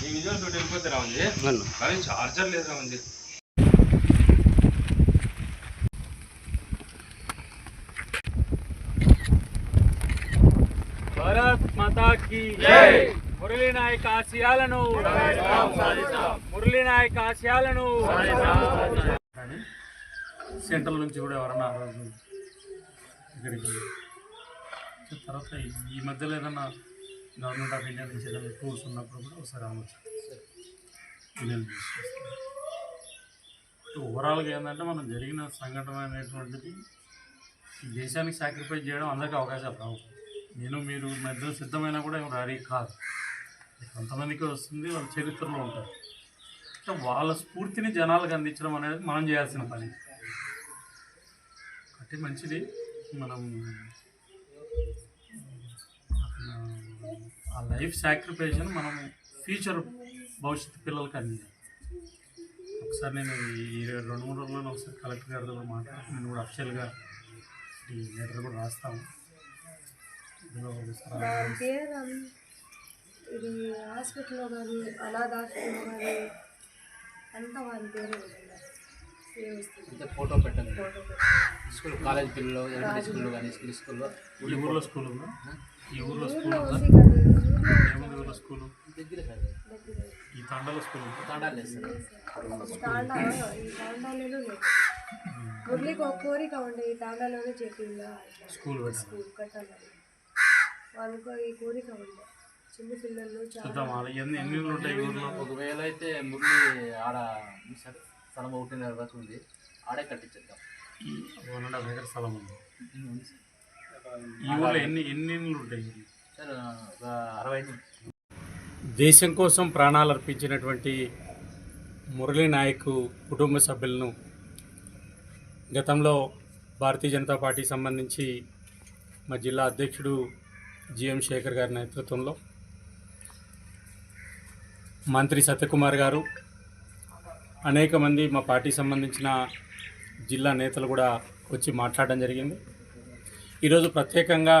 ఈ విజువల్ తోటి వెళ్ళిపోతే రావుంది కానీ చార్జర్ లేదు రావుంది భారత్ మాతా కి జై! మురళీ నాయక్ ఆశయాలను మురళీ నాయక్ ఆశయాలను సెంట్రల్ నుంచి కూడా ఎవరన్నా ఇక్కడికి తర్వాత ఈ మధ్యలో ఏదన్నా గవర్నమెంట్ ఆఫ్ ఇండియా నుంచి ఏదైనా టూర్స్ ఉన్నప్పుడు కూడా ఒకసారి రావచ్చు ఓవరాల్గా ఏంటంటే మనం జరిగిన సంఘటన అనేటువంటిది ఈ దేశానికి సాక్రిఫైస్ చేయడం అందరికీ అవకాశాలు రావు. నేను మీరు మధ్యలో సిద్ధమైనా కూడా ఏం రెడీ కాదు. కొంతమందికి వస్తుంది వాళ్ళ చరిత్రలో ఉంటారు. అంటే వాళ్ళ స్ఫూర్తిని జనాలకు అందించడం అనేది మనం చేయాల్సిన పని. అంటే మంచిది. మనం ఆ లైఫ్ సాక్రిఫైస్ని మనం ఫ్యూచర్ భవిష్యత్తు పిల్లలకి అందించాలి. ఒకసారి నేను ఈ రెండు మూడు రోజుల్లో ఒకసారి కలెక్టర్ గారితో కూడా మాట్లాడి నేను కూడా అఫిషియల్గా ఈ లెటర్ కూడా రాస్తాము అన్- ఇది హాస్పిటల్లో కానీ అనాథ హాస్పిటల్లో కానీ అంతా వారి పేరు అంటే ఫోటో పెట్టండి. స్కూల్ కాలేజ్ పిల్లలు ఎలిమెంటరీ స్కూల్లో కానీ స్కూల్ స్కూల్లో ఈ ఊర్లో స్కూల్ ఉందా? ఈ ఊర్లో స్కూల్ ఉందా? ఏముంది ఊర్లో స్కూల్? దగ్గర సార్ ఈ తండలో స్కూల్ ఉందా? తాండాలు లేదు సార్. మురళికి ఒక కోరిక ఉండే ఈ తాండాలోనే చెప్పిందా? స్కూల్ స్కూల్ వాళ్ళకు ఈ కోరిక ఉండే. చిన్న పిల్లలు చాలా ఎన్ని ఉంటాయి ఊర్లో? ఒకవేళ అయితే మురళి ఆడ స్థలం ఒకటిన్నర వరకు ఉంది. ఆడే కట్టించేద్దాం. వన్ అండ్ హాఫ్ ఎకర్ స్థలం ఉంది ఈ ఎన్ని ఎన్ని ఇళ్ళు ఉంటాయి? సార్ ఒక అరవై దేశం కోసం ప్రాణాలు అర్పించినటువంటి మురళీ నాయక్ కుటుంబ సభ్యులను గతంలో భారతీయ జనతా పార్టీ సంబంధించి మా జిల్లా అధ్యక్షుడు జిఎం శేఖర్ గారి నేతృత్వంలో మంత్రి సత్యకుమార్ గారు అనేక మంది మా పార్టీ సంబంధించిన జిల్లా నేతలు కూడా వచ్చి మాట్లాడడం జరిగింది. ఈరోజు ప్రత్యేకంగా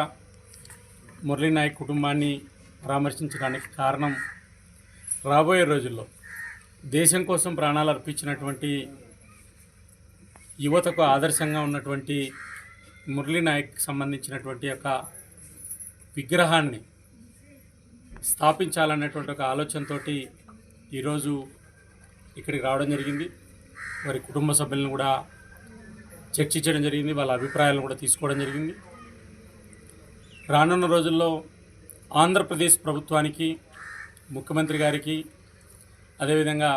మురళీ నాయక్ కుటుంబాన్ని పరామర్శించడానికి కారణం రాబోయే రోజుల్లో దేశం కోసం ప్రాణాలు అర్పించినటువంటి యువతకు ఆదర్శంగా ఉన్నటువంటి మురళీ నాయక్ సంబంధించినటువంటి యొక్క విగ్రహాన్ని స్థాపించాలనేటువంటి ఒక ఆలోచనతో ఈరోజు ఇక్కడికి రావడం జరిగింది. వారి కుటుంబ సభ్యులను కూడా చర్చించడం జరిగింది. వాళ్ళ అభిప్రాయాలను కూడా తీసుకోవడం జరిగింది. రానున్న రోజుల్లో ఆంధ్రప్రదేశ్ ప్రభుత్వానికి ముఖ్యమంత్రి గారికి అదేవిధంగా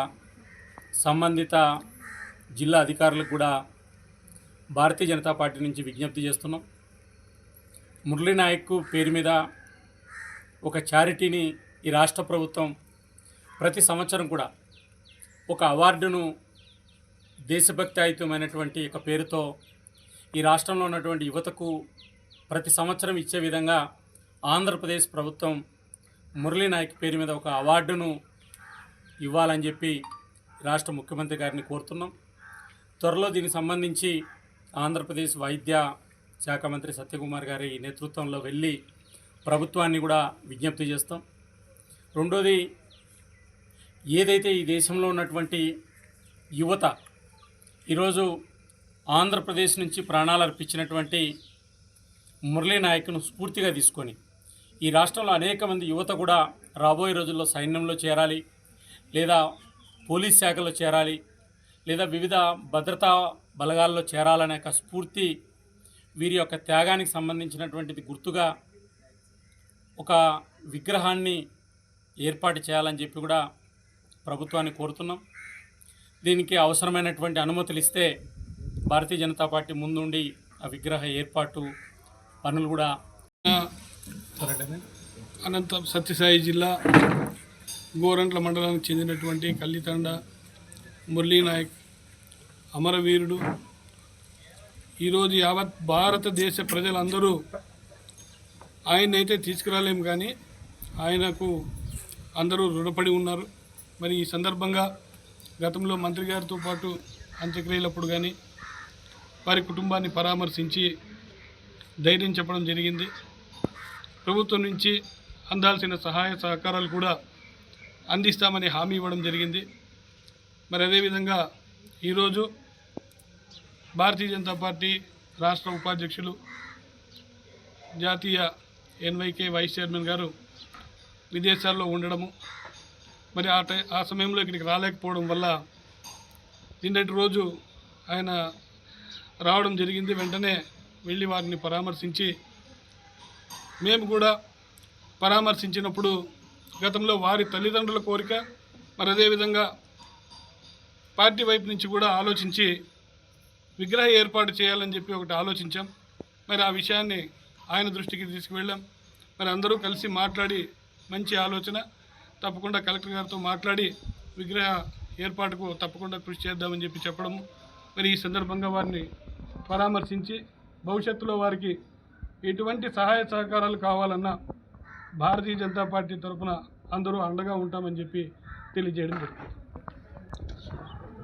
సంబంధిత జిల్లా అధికారులకు కూడా భారతీయ జనతా పార్టీ నుంచి విజ్ఞప్తి చేస్తున్నాం. మురళీ నాయక్ పేరు మీద ఒక చారిటీని ఈ రాష్ట్ర ప్రభుత్వం ప్రతి సంవత్సరం కూడా ఒక అవార్డును దేశభక్తి దేశభక్తియుతమైనటువంటి ఒక పేరుతో ఈ రాష్ట్రంలో ఉన్నటువంటి యువతకు ప్రతి సంవత్సరం ఇచ్చే విధంగా ఆంధ్రప్రదేశ్ ప్రభుత్వం మురళీ నాయక్ పేరు మీద ఒక అవార్డును ఇవ్వాలని చెప్పి రాష్ట్ర ముఖ్యమంత్రి గారిని కోరుతున్నాం. త్వరలో దీనికి సంబంధించి ఆంధ్రప్రదేశ్ వైద్య శాఖ మంత్రి సత్యకుమార్ గారి నేతృత్వంలో వెళ్ళి ప్రభుత్వాన్ని కూడా విజ్ఞప్తి చేస్తాం. రెండోది ఏదైతే ఈ దేశంలో ఉన్నటువంటి యువత ఈరోజు ఆంధ్రప్రదేశ్ నుంచి ప్రాణాలు అర్పించినటువంటి మురళీ నాయక్ను స్ఫూర్తిగా తీసుకొని ఈ రాష్ట్రంలో అనేక మంది యువత కూడా రాబోయే రోజుల్లో సైన్యంలో చేరాలి లేదా పోలీస్ శాఖలో చేరాలి లేదా వివిధ భద్రతా బలగాల్లో చేరాలనే ఒక స్ఫూర్తి వీరి యొక్క త్యాగానికి సంబంధించినటువంటిది గుర్తుగా ఒక విగ్రహాన్ని ఏర్పాటు చేయాలని చెప్పి కూడా ప్రభుత్వాన్ని కోరుతున్నాం. దీనికి అవసరమైనటువంటి అనుమతులు ఇస్తే భారతీయ జనతా పార్టీ ముందుండి ఆ విగ్రహ ఏర్పాటు పనులు కూడా అనంత సత్యసాయి జిల్లా గోరంట్ల మండలానికి చెందినటువంటి కల్లితండ మురళీనాయక్ అమరవీరుడు. ఈరోజు యావత్ భారతదేశ ప్రజలందరూ ఆయన్నైతే తీసుకురాలేము కానీ ఆయనకు అందరూ రుణపడి ఉన్నారు. మరి ఈ సందర్భంగా గతంలో మంత్రి గారితో పాటు అంత్యక్రియలప్పుడు కానీ వారి కుటుంబాన్ని పరామర్శించి ధైర్యం చెప్పడం జరిగింది. ప్రభుత్వం నుంచి అందాల్సిన సహాయ సహకారాలు కూడా అందిస్తామని హామీ ఇవ్వడం జరిగింది. మరి అదేవిధంగా ఈరోజు భారతీయ జనతా పార్టీ రాష్ట్ర ఉపాధ్యక్షులు జాతీయ ఎన్వైకే వైస్ చైర్మన్ గారు విదేశాల్లో ఉండడము మరి ఆ టై ఆ సమయంలో ఇక్కడికి రాలేకపోవడం వల్ల నిన్నటి రోజు ఆయన రావడం జరిగింది. వెంటనే వెళ్ళి వారిని పరామర్శించి మేము కూడా పరామర్శించినప్పుడు గతంలో వారి తల్లిదండ్రుల కోరిక మరి అదేవిధంగా పార్టీ వైపు నుంచి కూడా ఆలోచించి విగ్రహ ఏర్పాటు చేయాలని చెప్పి ఒకటి ఆలోచించాం. మరి ఆ విషయాన్ని ఆయన దృష్టికి తీసుకువెళ్ళాం. మరి అందరూ కలిసి మాట్లాడి మంచి ఆలోచన తప్పకుండా కలెక్టర్ గారితో మాట్లాడి విగ్రహ ఏర్పాటుకు తప్పకుండా కృషి చేద్దామని చెప్పి చెప్పడము. మరి ఈ సందర్భంగా వారిని పరామర్శించి భవిష్యత్తులో వారికి ఎటువంటి సహాయ సహకారాలు కావాలన్నా భారతీయ జనతా పార్టీ తరఫున అందరూ అండగా ఉంటామని చెప్పి తెలియజేయడం జరిగింది.